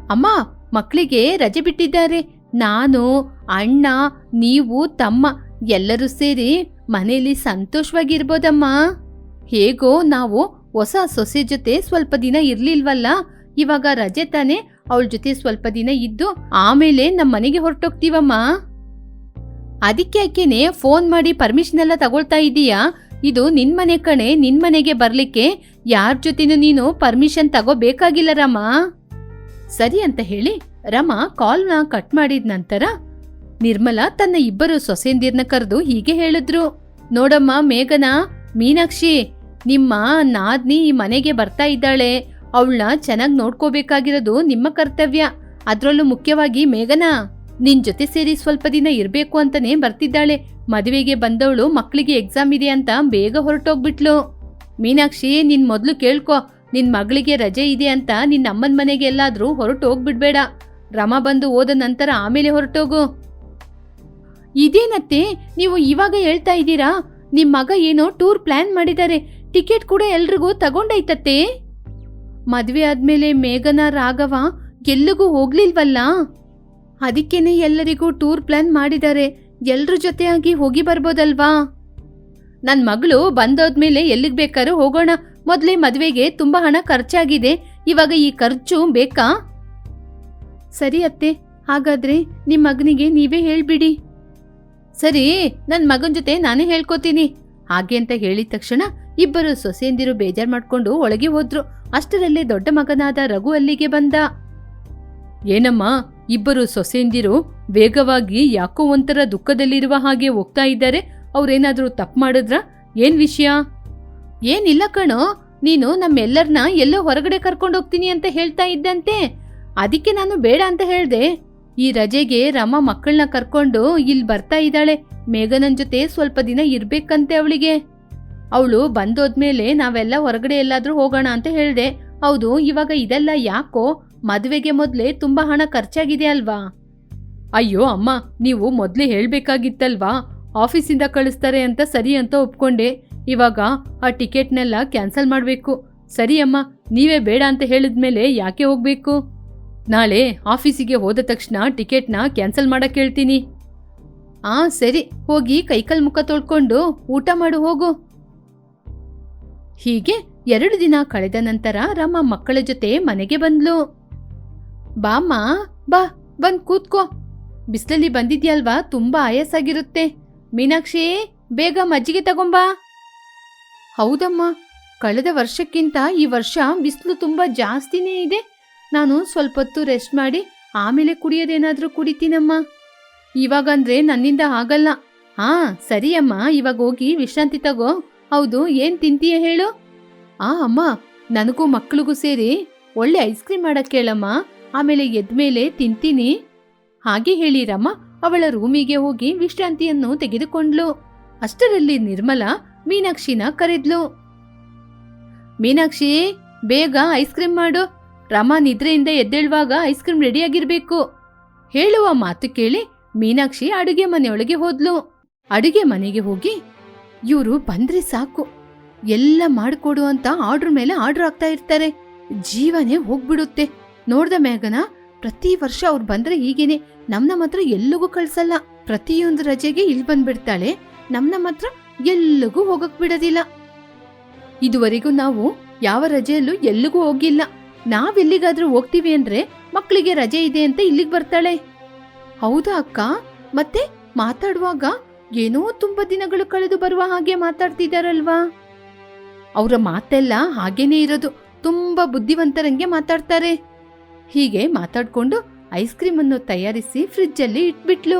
ಅಮ್ಮ ಮಕ್ಕಳಿಗೆ ರಜೆ ಬಿಟ್ಟಿದ್ದಾರೆ. ನಾನು, ಅಣ್ಣ, ನೀವು, ತಮ್ಮ ಎಲ್ಲರೂ ಸೇರಿ ಮನೆಯಲ್ಲಿ ಸಂತೋಷವಾಗಿರ್ಬೋದಮ್ಮ. ಹೇಗೋ ನಾವು ಹೊಸ ಸೊಸೆ ಜೊತೆ ಸ್ವಲ್ಪ ದಿನ ಇರ್ಲಿಲ್ವಲ್ಲ? ಇವಾಗ ರಜೆ ತಾನೆ, ಅವಳ ಜೊತೆ ಸ್ವಲ್ಪ ದಿನ ಇದ್ದು ಆಮೇಲೆ ನಮ್ಮ ಮನೆಗೆ ಹೊರಟೋಗ್ತೀವಮ್ಮ. ಅದಕ್ಕೆ ಯಾಕೆನೆ ಫೋನ್ ಮಾಡಿ ಪರ್ಮಿಷನ್ ಎಲ್ಲ ತಗೊಳ್ತಾ ಇದೀಯಾ? ಇದು ನಿನ್ಮನೆ ಕಣೆ, ನಿನ್ಮನೆಗೆ ಬರ್ಲಿಕ್ಕೆ ಯಾರ ಜೊತೆನೂ ನೀನು ಪರ್ಮಿಷನ್ ತಗೋಬೇಕಾಗಿಲ್ಲ ರಮ. ಸರಿ ಅಂತ ಹೇಳಿ ರಮ ಕಾಲ್ನ ಕಟ್ ಮಾಡಿದ ನಂತರ ನಿರ್ಮಲಾ ತನ್ನ ಇಬ್ಬರು ಸೊಸೆಂದಿರ್ನ ಕರೆದು ಹೀಗೆ ಹೇಳಿದ್ರು. ನೋಡಮ್ಮ, ಮೇಘನಾ, ಮೀನಾಕ್ಷಿ, ನಿಮ್ಮ ನಾದ್ನಿ ಈ ಮನೆಗೆ ಬರ್ತಾ ಇದ್ದಾಳೆ. ಅವಳನ್ನ ಚೆನ್ನಾಗಿ ನೋಡ್ಕೋಬೇಕಾಗಿರೋದು ನಿಮ್ಮ ಕರ್ತವ್ಯ. ಅದರಲ್ಲೂ ಮುಖ್ಯವಾಗಿ ಮೇಘನಾ. ನಿನ್ ಜೊತೆ ಸೇರಿ ಸ್ವಲ್ಪ ದಿನ ಇರ್ಬೇಕು ಅಂತಾನೆ ಬರ್ತಿದ್ದಾಳೆ. ಮದುವೆಗೆ ಬಂದವಳು ಮಕ್ಕಳಿಗೆ ಎಕ್ಸಾಮ್ ಇದೆ ಅಂತ ಬೇಗ ಹೊರಟೋಗ್ಬಿಟ್ಲು. ಮೀನಾಕ್ಷಿ, ನಿನ್ ಮೊದ್ಲು ಕೇಳ್ಕೊ. ನಿನ್ ಮಗಳಿಗೆ ರಜೆ ಇದೆ ಅಂತ ನಿನ್ನ ಅಮ್ಮನ ಮನೆಗೆ ಎಲ್ಲಾದ್ರೂ ಹೊರಟು ಹೋಗ್ಬಿಡ್ಬೇಡ ರಮ ಬಂದು ಹೋದ ನಂತರ ಆಮೇಲೆ ಹೊರಟೋಗು. ಇದೇನತ್ತೆ? ನೀವು ಇವಾಗ ಹೇಳ್ತಾ ಇದ್ದೀರಾ? ನಿಮ್ ಮಗ ಏನೋ ಟೂರ್ ಪ್ಲಾನ್ ಮಾಡಿದ್ದಾರೆ. ಟಿಕೆಟ್ ಕೂಡ ಎಲ್ರಿಗೂ ತಗೊಂಡೈತತ್ತೆ ಮದ್ವೆ ಆದ್ಮೇಲೆ ಮೇಘನ, ರಾಘವ ಎಲ್ಲಿಗೂ ಹೋಗ್ಲಿಲ್ವಲ್ಲ? ಅದಕ್ಕೇನೆ ಎಲ್ಲರಿಗೂ ಟೂರ್ ಪ್ಲಾನ್ ಮಾಡಿದ್ದಾರೆ. ಎಲ್ರ ಜೊತೆಯಾಗಿ ಹೋಗಿ ಬರ್ಬೋದಲ್ವಾ? ನನ್ನ ಮಗಳು ಬಂದೋದ್ಮೇಲೆ ಎಲ್ಲಿಗೆ ಬೇಕಾದ್ರೂ ಹೋಗೋಣ. ಮೊದಲೇ ಮದುವೆಗೆ ತುಂಬಾ ಹಣ ಖರ್ಚಾಗಿದೆ. ಇವಾಗ ಈ ಖರ್ಚು ಬೇಕಾ? ಸರಿ ಅತ್ತೆ, ಹಾಗಾದ್ರೆ ನಿಮ್ಮ ಮಗನಿಗೆ ನೀವೇ ಹೇಳ್ಬಿಡಿ. ಸರಿ ನನ್ನ ಮಗನ ಜೊತೆ ನಾನೇ ಹೇಳ್ಕೊತೀನಿ. ಹಾಗೆ ಅಂತ ಹೇಳಿದ ತಕ್ಷಣ ಇಬ್ಬರು ಸೊಸೆಯಂದಿರು ಬೇಜಾರು ಮಾಡ್ಕೊಂಡು ಒಳಗೆ ಹೋದ್ರು. ಅಷ್ಟರಲ್ಲೇ ದೊಡ್ಡ ಮಗನಾದ ರಘು ಅಲ್ಲಿಗೆ ಬಂದ. ಏನಮ್ಮ? ಇಬ್ಬರು ಸೊಸೆಂದಿರು ವೇಗವಾಗಿ ಯಾಕೋ ಒಂಥರ ದುಃಖದಲ್ಲಿರುವ ಹಾಗೆ ಹೋಗ್ತಾ ಇದ್ದಾರೆ. ಅವ್ರೇನಾದ್ರೂ ತಪ್ಪು ಮಾಡಿದ್ರ? ಏನ್ ವಿಷಯ? ಏನಿಲ್ಲ ಕಣೋ, ನೀನು ನಮ್ಮೆಲ್ಲರನ್ನ ಎಲ್ಲೋ ಹೊರಗಡೆ ಕರ್ಕೊಂಡು ಹೋಗ್ತೀನಿ ಅಂತ ಹೇಳ್ತಾ ಇದ್ದಂತೆ. ಅದಕ್ಕೆ ನಾನು ಬೇಡ ಅಂತ ಹೇಳ್ದೆ. ಈ ರಜೆಗೆ ರಮ ಮಕ್ಕಳನ್ನ ಕರ್ಕೊಂಡು ಇಲ್ಲಿ ಬರ್ತಾ ಇದ್ದಾಳೆ. ಮೇಘನನ್ ಜೊತೆ ಸ್ವಲ್ಪ ದಿನ ಇರ್ಬೇಕಂತೆ ಅವಳಿಗೆ. ಅವಳು ಬಂದೋದ್ಮೇಲೆ ನಾವೆಲ್ಲ ಹೊರಗಡೆ ಎಲ್ಲಾದ್ರೂ ಹೋಗೋಣ ಅಂತ ಹೇಳ್ದೆ. ಹೌದು, ಇವಾಗ ಇದೆಲ್ಲ ಯಾಕೋ ಮದುವೆಗೆ ಮೊದಲೇ ತುಂಬಾ ಹಣ ಖರ್ಚಾಗಿದೆ ಅಲ್ವಾ? ಅಯ್ಯೋ ಅಮ್ಮ, ನೀವು ಮೊದಲೇ ಹೇಳಬೇಕಾಗಿತ್ತಲ್ವಾ? ಆಫೀಸಿಂದ ಕಳಿಸ್ತಾರೆ ಅಂತ ಸರಿ ಅಂತ ಒಪ್ಕೊಂಡೆ. ಇವಾಗ ಆ ಟಿಕೆಟ್ನೆಲ್ಲ ಕ್ಯಾನ್ಸಲ್ ಮಾಡಬೇಕು. ಸರಿ ಅಮ್ಮ, ನೀವೇ ಬೇಡ ಅಂತ ಹೇಳಿದ್ಮೇಲೆ ಯಾಕೆ ಹೋಗ್ಬೇಕು? ನಾಳೆ ಆಫೀಸಿಗೆ ಹೋದ ತಕ್ಷಣ ಟಿಕೆಟ್ನ ಕ್ಯಾನ್ಸಲ್ ಮಾಡಕ್ ಹೇಳ್ತೀನಿ. ಆ, ಸರಿ, ಹೋಗಿ ಕೈಕಲ್ ಮುಖ ತೊಳ್ಕೊಂಡು ಊಟ ಮಾಡು, ಹೋಗು. ಹೀಗೆ ಎರಡು ದಿನ ಕಳೆದ ನಂತರ ರಮ್ಮ ಮಕ್ಕಳ ಜೊತೆ ಮನೆಗೆ ಬಂದ್ಲು. ಬಾಮ್ಮ ಬಾ, ಬಂದ್ ಕೂತ್ಕೋ. ಬಿಸ್ಲಲ್ಲಿ ಬಂದಿದ್ಯಲ್ವಾ? ತುಂಬಾ ಆಯಾಸಾಗಿರುತ್ತೆ. ಮೀನಾಕ್ಷಿ, ಬೇಗ ಮಜ್ಜಿಗೆ ತಗೊಂಬಾ. ಹೌದಮ್ಮ, ಕಳೆದ ವರ್ಷಕ್ಕಿಂತ ಈ ವರ್ಷ ಬಿಸಿಲು ತುಂಬಾ ಜಾಸ್ತಿನೇ ಇದೆ. ನಾನು ಸ್ವಲ್ಪ ಹೊತ್ತು ರೆಸ್ಟ್ ಮಾಡಿ ಆಮೇಲೆ ಕುಡಿಯೋದೇನಾದ್ರೂ ಕುಡಿತೀನಮ್ಮ. ಇವಾಗಂದ್ರೆ ನನ್ನಿಂದ ಆಗಲ್ಲ. ಹಾ, ಸರಿ ಅಮ್ಮ, ಇವಾಗ ಹೋಗಿ ವಿಶ್ರಾಂತಿ ತಗೋ. ಹೌದು, ಏನು ತಿಂತೀಯ ಹೇಳು? ಆ, ಅಮ್ಮ, ನನಗೂ ಮಕ್ಕಳಿಗೂ ಸೇರಿ ಒಳ್ಳೆ ಐಸ್ ಕ್ರೀಮ್ ಮಾಡಕ್ಕೆ ಕೇಳಮ್ಮ. ಆಮೇಲೆ ಎದ್ಮೇಲೆ ತಿಂತೀನಿ. ಹಾಗೆ ಹೇಳಿ ರಮ ಅವಳ ರೂಮಿಗೆ ಹೋಗಿ ವಿಶ್ರಾಂತಿಯನ್ನು ತೆಗೆದುಕೊಂಡ್ಲು. ಅಷ್ಟರಲ್ಲಿ ನಿರ್ಮಲಾ ಮೀನಾಕ್ಷಿನ ಕರೆದ್ಲು. ಮೀನಾಕ್ಷಿ, ಬೇಗ ಐಸ್ ಕ್ರೀಮ್ ಮಾಡು. ರಮ ನಿದ್ರೆಯಿಂದ ಎದ್ದೇಳುವಾಗ ಐಸ್ ಕ್ರೀಮ್ ರೆಡಿಯಾಗಿರ್ಬೇಕು. ಹೇಳುವ ಮಾತು ಕೇಳಿ ಮೀನಾಕ್ಷಿ ಅಡುಗೆ ಮನೆಯೊಳಗೆ ಹೋದ್ಲು. ಅಡುಗೆ ಮನೆಗೆ ಹೋಗಿ, ಇವರು ಬಂದ್ರೆ ಸಾಕು. ಎಲ್ಲ ಮಾಡ್ಕೊಡು ಅಂತ ಆರ್ಡರ್ ಮೇಲೆ ಆರ್ಡರ್ ಆಗ್ತಾ ಇರ್ತಾರೆ. ಜೀವನೇ ಹೋಗ್ಬಿಡುತ್ತೆ. ನೋಡ್ದ ಮೇಘನ, ಪ್ರತಿ ವರ್ಷ ಅವ್ರು ಬಂದ್ರೆ ಹೀಗೇನೆ ನಮ್ನ ಹತ್ರ ಎಲ್ಲಿಗೂ ಕಳ್ಸಲ್ಲ. ಪ್ರತಿಯೊಂದು ರಜೆಗೆ ಇಲ್ಲಿ ಬಂದ್ಬಿಡ್ತಾಳೆ. ನಮ್ನ ಹತ್ರ ಎಲ್ಲಿಗೂ ಹೋಗಕ್ ಬಿಡೋದಿಲ್ಲ. ಇದುವರೆಗೂ ನಾವು ಯಾವ ರಜೆಯಲ್ಲೂ ಎಲ್ಲಿಗೂ ಹೋಗಿಲ್ಲ. ನಾವೆಲ್ಲಿಗಾದ್ರೂ ಹೋಗ್ತೀವಿ ಅಂದ್ರೆ ಮಕ್ಕಳಿಗೆ ರಜೆ ಇದೆ ಅಂತ ಇಲ್ಲಿಗೆ ಬರ್ತಾಳೆ. ಹೌದಾ ಅಕ್ಕ? ಮತ್ತೆ ಮಾತಾಡುವಾಗ ಏನೋ ತುಂಬಾ ದಿನಗಳು ಕಳೆದು ಬರುವ ಹಾಗೆ ಮಾತಾಡ್ತಿದಾರಲ್ವಾ? ಅವರ ಮಾತೆಲ್ಲ ಹಾಗೇನೇ ಇರೋದು. ತುಂಬಾ ಬುದ್ಧಿವಂತರಂಗೆ ಮಾತಾಡ್ತಾರೆ. ಹೀಗೆ ಮಾತಾಡ್ಕೊಂಡು ಐಸ್ ಕ್ರೀಮ್ ಅನ್ನು ತಯಾರಿಸಿ ಫ್ರಿಜ್ಜಲ್ಲಿ ಇಟ್ಬಿಟ್ಲು.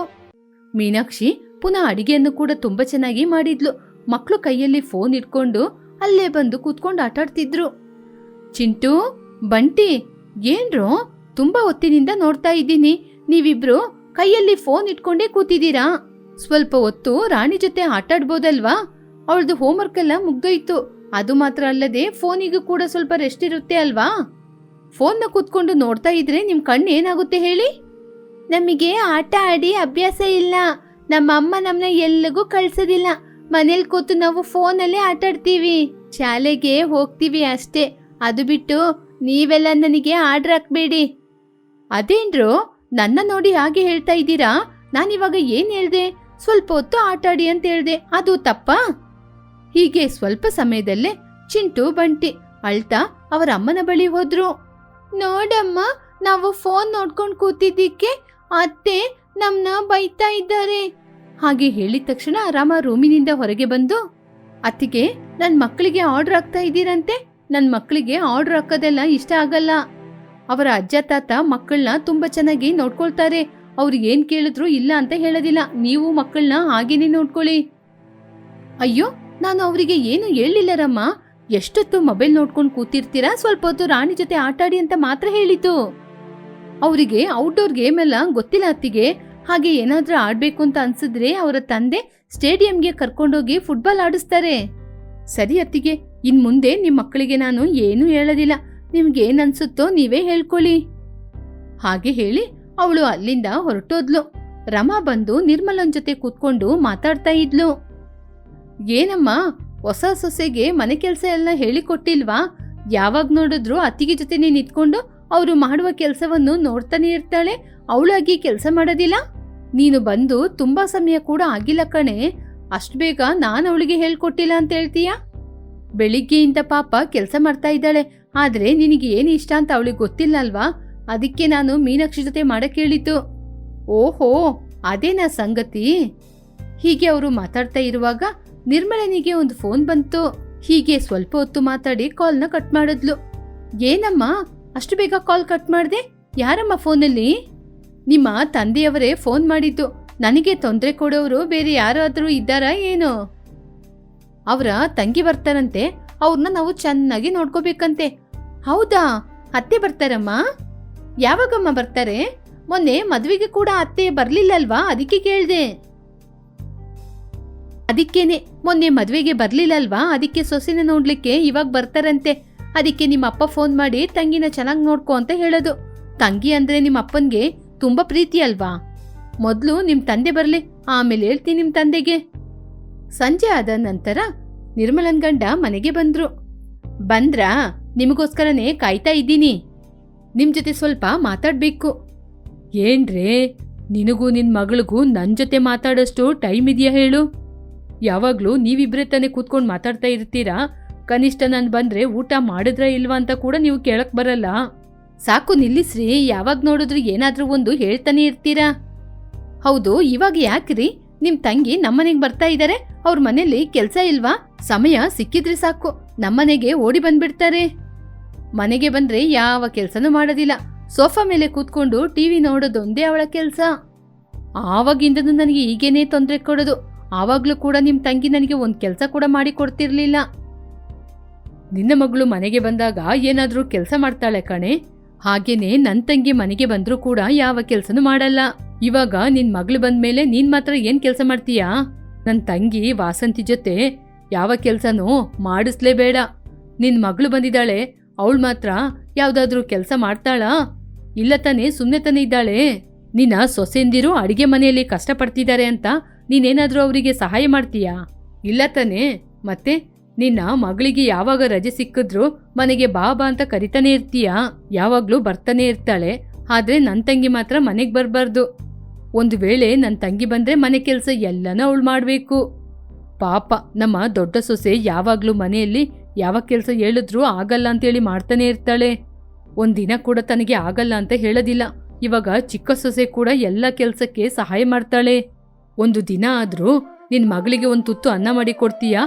ಮೀನಾಕ್ಷಿ ಪುನಃ ಅಡಿಗೆಯನ್ನು ಕೂಡ ತುಂಬಾ ಚೆನ್ನಾಗಿ ಮಾಡಿದ್ಲು. ಮಕ್ಕಳು ಕೈಯಲ್ಲಿ ಫೋನ್ ಇಟ್ಕೊಂಡು ಅಲ್ಲೇ ಬಂದು ಕೂತ್ಕೊಂಡು ಆಟಾಡ್ತಿದ್ರು ಚಿಂಟು, ಬಂಟಿ, ಏನ್ರೋ ತುಂಬಾ ಹೊತ್ತಿನಿಂದ ನೋಡ್ತಾ ಇದ್ದೀನಿ. ನೀವಿಬ್ರು ಕೈಯಲ್ಲಿ ಫೋನ್ ಇಟ್ಕೊಂಡೇ ಕೂತಿದ್ದೀರಾ? ಸ್ವಲ್ಪ ಹೊತ್ತು ರಾಣಿ ಜೊತೆ ಆಟಾಡ್ಬೋದಲ್ವಾ ಅವಳದು ಹೋಮ್ವರ್ಕ್ ಎಲ್ಲ ಮುಗ್ದೋಯ್ತು. ಅದು ಮಾತ್ರ ಅಲ್ಲದೆ ಫೋನಿಗೂ ಕೂಡ ಸ್ವಲ್ಪ ರೆಸ್ಟ್ ಇರುತ್ತೆ ಅಲ್ವಾ? ಫೋನ್ನ ಕೂತ್ಕೊಂಡು ನೋಡ್ತಾ ಇದ್ರೆ ನಿಮ್ ಕಣ್ಣು ಏನಾಗುತ್ತೆ ಹೇಳಿ? ನಮಗೆ ಆಟ ಆಡಿ ಅಭ್ಯಾಸ ಇಲ್ಲ. ನಮ್ಮ ಅಮ್ಮ ನಮ್ಮನ್ನ ಎಲ್ಲಿಗೂ ಕಳ್ಸೋದಿಲ್ಲ. ಮನೇಲಿ ಕೂತು ನಾವು ಫೋನಲ್ಲೇ ಆಟ ಆಡ್ತೀವಿ ಶಾಲೆಗೆ ಹೋಗ್ತೀವಿ ಅಷ್ಟೇ. ಅದು ಬಿಟ್ಟು ನೀವೆಲ್ಲ ನನಗೆ ಆರ್ಡರ್ ಹಾಕ್ಬೇಡಿ. ಅದೇನ್ರು, ನನ್ನ ನೋಡಿ ಹಾಗೆ ಹೇಳ್ತಾ ಇದ್ದೀರಾ? ನಾನಿವಾಗ ಏನ್ ಹೇಳ್ದೆ? ಸ್ವಲ್ಪ ಹೊತ್ತು ಆಟ ಆಡಿ ಅಂತ ಹೇಳ್ದೆ. ಅದು ತಪ್ಪಾ? ಹೀಗೆ ಸ್ವಲ್ಪ ಸಮಯದಲ್ಲೇ ಚಿಂಟು ಬಂಟಿ ಅಳ್ತಾ ಅವರ ಅಮ್ಮನ ಬಳಿ ಹೋದ್ರು. ನೋಡಮ್ಮ, ನಾವು ಫೋನ್ ನೋಡ್ಕೊಂಡು ಕೂತಿದ್ದಕ್ಕೆ ಅತ್ತೆ ನಮ್ನ ಬೈತಾ ಇದ್ದಾರೆ. ಹಾಗೆ ಹೇಳಿದ ತಕ್ಷಣ ರಾಮ ರೂಮಿನಿಂದ ಹೊರಗೆ ಬಂದು, ಅತ್ತಿಗೆ ನನ್ನ ಮಕ್ಕಳಿಗೆ ಆರ್ಡರ್ ಆಗ್ತಾ ಇದ್ದೀರಂತೆ. ನನ್ನ ಮಕ್ಕಳಿಗೆ ಆರ್ಡರ್ ಹಾಕೋದೆಲ್ಲ ಇಷ್ಟ ಆಗಲ್ಲ. ಅವರ ಅಜ್ಜ, ತಾತ ಮಕ್ಕಳನ್ನ ತುಂಬಾ ಚೆನ್ನಾಗಿ ನೋಡ್ಕೊಳ್ತಾರೆ. ಅವ್ರು ಏನ್ ಕೇಳಿದ್ರು ಇಲ್ಲ ಅಂತ ಹೇಳೋದಿಲ್ಲ. ನೀವು ಮಕ್ಕಳನ್ನ ಹಾಗೇನೆ ನೋಡ್ಕೊಳ್ಳಿ. ಅಯ್ಯೋ, ನಾನು ಅವರಿಗೆ ಏನು ಹೇಳಿಲ್ಲರಮ್ಮ ಎಷ್ಟೊತ್ತು ಮೊಬೈಲ್ ನೋಡ್ಕೊಂಡು ಕೂತಿರ್ತೀರಾ? ಸ್ವಲ್ಪ ಹೊತ್ತು ರಾಣಿ ಜೊತೆ ಆಟಾಡಿ ಅಂತ ಮಾತ್ರ ಹೇಳಿತು ಅವರಿಗೆ ಔಟ್ಡೋರ್ ಗೇಮ್ ಎಲ್ಲ ಗೊತ್ತಿಲ್ಲ ಅತ್ತಿಗೆ. ಹಾಗೆ ಏನಾದ್ರೂ ಆಡ್ಬೇಕು ಅಂತ ಅನ್ಸಿದ್ರೆ ಅವರ ತಂದೆ ಸ್ಟೇಡಿಯಂಗೆ ಕರ್ಕೊಂಡೋಗಿ ಫುಟ್ಬಾಲ್ ಆಡಿಸ್ತಾರೆ. ಸರಿ ಅತ್ತಿಗೆ, ಇನ್ ಮುಂದೆ ನಿಮ್ಮ ಮಕ್ಕಳಿಗೆ ನಾನು ಏನೂ ಹೇಳೋದಿಲ್ಲ. ನಿಮ್ಗೆ ಏನನ್ಸುತ್ತೋ ನೀವೇ ಹೇಳ್ಕೊಳ್ಳಿ. ಹಾಗೆ ಹೇಳಿ ಅವಳು ಅಲ್ಲಿಂದ ಹೊರಟೋದ್ಲು. ರಮಾ ಬಂದು ನಿರ್ಮಲನ್ ಜೊತೆ ಕೂತ್ಕೊಂಡು ಮಾತಾಡ್ತಾ ಇದ್ಲು. ಏನಮ್ಮ ಹೊಸ ಸೊಸೆಗೆ ಮನೆ ಕೆಲಸ ಎಲ್ಲ ಹೇಳಿಕೊಟ್ಟಿಲ್ವಾ? ಯಾವಾಗ ನೋಡಿದ್ರು ಅತ್ತಿಗೆ ಜೊತೆನೆ ನಿಂತ್ಕೊಂಡು ಅವರು ಮಾಡುವ ಕೆಲಸವನ್ನು ನೋಡ್ತಾನೆ ಇರ್ತಾಳೆ, ಅವಳಾಗಿ ಕೆಲಸ ಮಾಡೋದಿಲ್ಲ? ನೀನು ಬಂದು ತುಂಬಾ ಸಮಯ ಕೂಡ ಆಗಿಲ್ಲ ಕಣೆ. ಅಷ್ಟು ಬೇಗ ನಾನು ಅವಳಿಗೆ ಹೇಳ್ಕೊಟ್ಟಿಲ್ಲ ಅಂತ ಹೇಳ್ತೀಯ? ಬೆಳಿಗ್ಗೆಯಿಂದ ಪಾಪ ಕೆಲಸ ಮಾಡ್ತಾ ಇದ್ದಾಳೆ, ಆದ್ರೆ ನಿನಗೆ ಏನು ಇಷ್ಟ ಅಂತ ಅವಳಿಗೆ ಗೊತ್ತಿಲ್ಲ ಅಲ್ವಾ ಅದಕ್ಕೆ ನಾನು ಮೀನಾಕ್ಷಿ ಜೊತೆ ಮಾಡಕ್ಕೆ ಹೇಳಿತು ಓಹೋ, ಅದೇನಾ ಸಂಗತಿ? ಹೀಗೆ ಅವರು ಮಾತಾಡ್ತಾ ಇರುವಾಗ ನಿರ್ಮಲನಿಗೆ ಒಂದು ಫೋನ್ ಬಂತು. ಹೀಗೆ ಸ್ವಲ್ಪ ಹೊತ್ತು ಮಾತಾಡಿ ಕಾಲ್ನ ಕಟ್ ಮಾಡಿದ್ಲು. ಏನಮ್ಮ? ಅಷ್ಟು ಬೇಗ ಕಾಲ್ ಕಟ್ ಮಾಡಿದೆ? ಯಾರಮ್ಮ ಫೋನಲ್ಲಿ? ನಿಮ್ಮ ತಂದೆಯವರೇ ಫೋನ್ ಮಾಡಿದ್ದು. ನನಗೆ ತೊಂದರೆ ಕೊಡೋರು ಬೇರೆ ಯಾರಾದರೂ ಇದ್ದಾರಾ ಏನು? ಅವರ ತಂಗಿ ಬರ್ತಾರಂತೆ. ಅವ್ರನ್ನ ನಾವು ಚೆನ್ನಾಗಿ ನೋಡ್ಕೋಬೇಕಂತೆ. ಹೌದಾ? ಅತ್ತೆ ಬರ್ತಾರಮ್ಮ? ಯಾವಾಗಮ್ಮ ಬರ್ತಾರೆ? ಮೊನ್ನೆ ಮದುವೆಗೆ ಕೂಡ ಅತ್ತೆ ಬರಲಿಲ್ಲಲ್ವಾ? ಅದಕ್ಕೆ ಕೇಳ್ದೆ. ಅದಕ್ಕೇನೆ, ಮೊನ್ನೆ ಮದ್ವೆಗೆ ಬರ್ಲಿಲ್ಲಲ್ವಾ? ಅದಕ್ಕೆ ಸೊಸೆನ ನೋಡ್ಲಿಕ್ಕೆ ಇವಾಗ ಬರ್ತಾರಂತೆ. ಅದಕ್ಕೆ ನಿಮ್ಮ ಅಪ್ಪ ಫೋನ್ ಮಾಡಿ ತಂಗಿನ ಚೆನ್ನಾಗಿ ನೋಡ್ಕೊ ಅಂತ ಹೇಳೋದು. ತಂಗಿ ಅಂದ್ರೆ ನಿಮ್ಮ ಅಪ್ಪನ್ಗೆ ತುಂಬಾ ಪ್ರೀತಿ ಅಲ್ವಾ? ಮೊದ್ಲು ನಿಮ್ ತಂದೆ ಬರ್ಲಿ, ಆಮೇಲೆ ಹೇಳ್ತೀನಿ ನಿಮ್ ತಂದೆಗೆ. ಸಂಜೆ ಆದ ನಂತರ ನಿರ್ಮಲನ್ ಗಂಡ ಮನೆಗೆ ಬಂದ್ರು. ಬಂದ್ರಾ, ನಿಮಗೋಸ್ಕರನೇ ಕಾಯ್ತಾ ಇದ್ದೀನಿ. ನಿಮ್ ಜೊತೆ ಸ್ವಲ್ಪ ಮಾತಾಡ್ಬೇಕು. ಏನ್ರೇ, ನಿನಗೂ ನಿನ್ ಮಗಳಿಗೂ ನನ್ ಜೊತೆ ಮಾತಾಡೋಷ್ಟು ಟೈಮ್ ಇದೆಯಾ ಹೇಳು? ಯಾವಾಗ್ಲೂ ನೀವಿಬ್ಬರೇ ತಾನೇ ಕೂತ್ಕೊಂಡು ಮಾತಾಡ್ತಾ ಇರ್ತೀರಾ? ಕನಿಷ್ಠ ನಾನು ಬಂದ್ರೆ ಊಟ ಮಾಡಿದ್ರ ಇಲ್ವಾ ಅಂತ ಕೂಡ ನೀವು ಕೇಳಕ್ ಬರಲ್ಲ. ಸಾಕು ನಿಲ್ಲಿಸ್ರಿ, ಯಾವಾಗ ನೋಡಿದ್ರು ಏನಾದರೂ ಒಂದು ಹೇಳ್ತಾನೆ ಇರ್ತೀರಾ? ಹೌದು, ಇವಾಗ ಯಾಕ್ರಿ? ನಿಮ್ ತಂಗಿ ನಮ್ಮನೆಗ್ ಬರ್ತಾ ಇದ್ದಾರೆ ಅವ್ರ ಮನೇಲಿ ಕೆಲಸ ಇಲ್ವಾ? ಸಮಯ ಸಿಕ್ಕಿದ್ರೆ ಸಾಕು, ನಮ್ಮನೆಗೆ ಓಡಿ ಬಂದ್ಬಿಡ್ತಾರೆ. ಮನೆಗೆ ಬಂದ್ರೆ ಯಾವ ಕೆಲಸನೂ ಮಾಡೋದಿಲ್ಲ, ಸೋಫಾ ಮೇಲೆ ಕೂತ್ಕೊಂಡು ಟಿವಿ ನೋಡೋದೊಂದೇ ಅವಳ ಕೆಲಸ. ಆವಾಗಿಂದನೂ ನನಗೆ ಈಗೇನೇ ತೊಂದರೆ ಕೊಡೋದು. ಆವಾಗ್ಲೂ ಕೂಡ ನಿಮ್ಮ ತಂಗಿ ನನಗೆ ಒಂದು ಕೆಲಸ ಕೂಡ ಮಾಡಿ ಕೊಡ್ತಿರ್ಲಿಲ್ಲ. ನಿನ್ನ ಮಗಳು ಮನೆಗೆ ಬಂದಾಗ ಏನಾದರೂ ಕೆಲಸ ಮಾಡ್ತಾಳೆ ಕಣೆ. ಹಾಗೇನೆ ನನ್ನ ತಂಗಿ ಮನೆಗೆ ಬಂದರೂ ಕೂಡ ಯಾವ ಕೆಲ್ಸನೂ ಮಾಡಲ್ಲ. ಇವಾಗ ನಿನ್ನ ಮಗಳು ಬಂದ್ಮೇಲೆ ನೀನ್ ಮಾತ್ರ ಏನು ಕೆಲಸ ಮಾಡ್ತೀಯಾ? ನನ್ನ ತಂಗಿ ವಾಸಂತಿ ಜೊತೆ ಯಾವ ಕೆಲ್ಸನೂ ಮಾಡಿಸ್ಲೇಬೇಡ ನಿನ್ನ ಮಗಳು ಬಂದಿದ್ದಾಳೆ, ಅವಳು ಮಾತ್ರ ಯಾವುದಾದ್ರೂ ಕೆಲಸ ಮಾಡ್ತಾಳಾ? ಇಲ್ಲ ತಾನೇ ಸುಮ್ಮನೆ ತಾನೇ ಇದ್ದಾಳೆ. ನಿನ್ನ ಸೊಸೆಂದಿರು ಅಡಿಗೆ ಮನೆಯಲ್ಲಿ ಕಷ್ಟಪಡ್ತಿದ್ದಾರೆ ಅಂತ ನೀನೇನಾದ್ರೂ ಅವರಿಗೆ ಸಹಾಯ ಮಾಡ್ತೀಯಾ? ಇಲ್ಲ ತಾನೇ. ಮತ್ತೆ, ನಿನ್ನ ಮಗಳಿಗೆ ಯಾವಾಗ ರಜೆ ಸಿಕ್ಕಿದ್ರು ಮನೆಗೆ ಬಾಬಾ ಅಂತ ಕರಿತಾನೆ ಇರ್ತೀಯಾ? ಯಾವಾಗಲೂ ಬರ್ತಾನೆ ಇರ್ತಾಳೆ. ಆದ್ರೆ ನನ್ನ ತಂಗಿ ಮಾತ್ರ ಮನೆಗೆ ಬರಬಾರ್ದು. ಒಂದು ವೇಳೆ ನನ್ನ ತಂಗಿ ಬಂದ್ರೆ ಮನೆ ಕೆಲಸ ಎಲ್ಲನೂ ಅವಳು ಮಾಡಬೇಕು. ಪಾಪ, ನಮ್ಮ ದೊಡ್ಡ ಸೊಸೆ ಯಾವಾಗಲೂ ಮನೆಯಲ್ಲಿ ಯಾವ ಕೆಲಸ ಹೇಳಿದ್ರೂ ಆಗಲ್ಲ ಅಂತೇಳಿ ಮಾಡ್ತಾನೆ ಇರ್ತಾಳೆ. ಒಂದಿನ ಕೂಡ ತನಗೆ ಆಗಲ್ಲ ಅಂತ ಹೇಳೋದಿಲ್ಲ. ಇವಾಗ ಚಿಕ್ಕ ಸೊಸೆ ಕೂಡ ಎಲ್ಲ ಕೆಲಸಕ್ಕೆ ಸಹಾಯ ಮಾಡ್ತಾಳೆ. ಒಂದು ದಿನ ಆದರೂ ನಿನ್ ಮಗಳಿಗೆ ಒಂದು ತುತ್ತು ಅನ್ನ ಮಾಡಿ ಕೊಡ್ತೀಯಾ?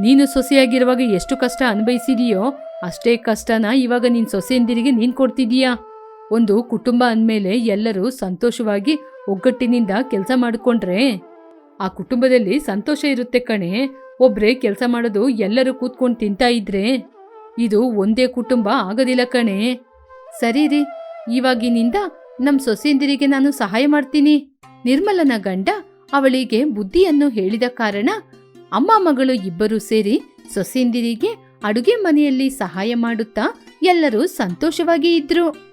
ನೀನು ಸೊಸೆಯಾಗಿರುವಾಗ ಎಷ್ಟು ಕಷ್ಟ ಅನುಭವಿಸಿದೀಯೋ ಅಷ್ಟೇ ಕಷ್ಟನ ಇವಾಗ ನಿನ್ನ ಸೊಸೆಯಂದಿರಿಗೆ ನೀನ್ ಕೊಡ್ತಿದೀಯಾ? ಒಂದು ಕುಟುಂಬ ಅಂದಮೇಲೆ ಎಲ್ಲರೂ ಸಂತೋಷವಾಗಿ ಒಗ್ಗಟ್ಟಿನಿಂದ ಕೆಲಸ ಮಾಡಿಕೊಂಡ್ರೆ? ಆ ಕುಟುಂಬದಲ್ಲಿ ಸಂತೋಷ ಇರುತ್ತೆ ಕಣೆ. ಒಬ್ರೇ ಕೆಲಸ ಮಾಡೋದು ಎಲ್ಲರೂ ಕೂತ್ಕೊಂಡು ತಿಂತಾ ಇದ್ರೆ ಇದು ಒಂದೇ ಕುಟುಂಬ ಆಗೋದಿಲ್ಲ ಕಣೆ. ಸರಿ ರೀ, ಇವಾಗಿನಿಂದ ನಮ್ಮ ಸೊಸೆಯಂದಿರಿಗೆ ನಾನು ಸಹಾಯ ಮಾಡ್ತೀನಿ. ನಿರ್ಮಲನ ಗಂಡ ಅವಳಿಗೆ ಬುದ್ಧಿಯನ್ನು ಹೇಳಿದ ಕಾರಣ ಅಮ್ಮ ಮಗಳು ಇಬ್ಬರು ಸೇರಿ ಸೊಸೆಂದಿರಿಗೆ ಅಡುಗೆ ಮನೆಯಲ್ಲಿ ಸಹಾಯ ಮಾಡುತ್ತಾ ಎಲ್ಲರೂ ಸಂತೋಷವಾಗಿ ಇದ್ರು.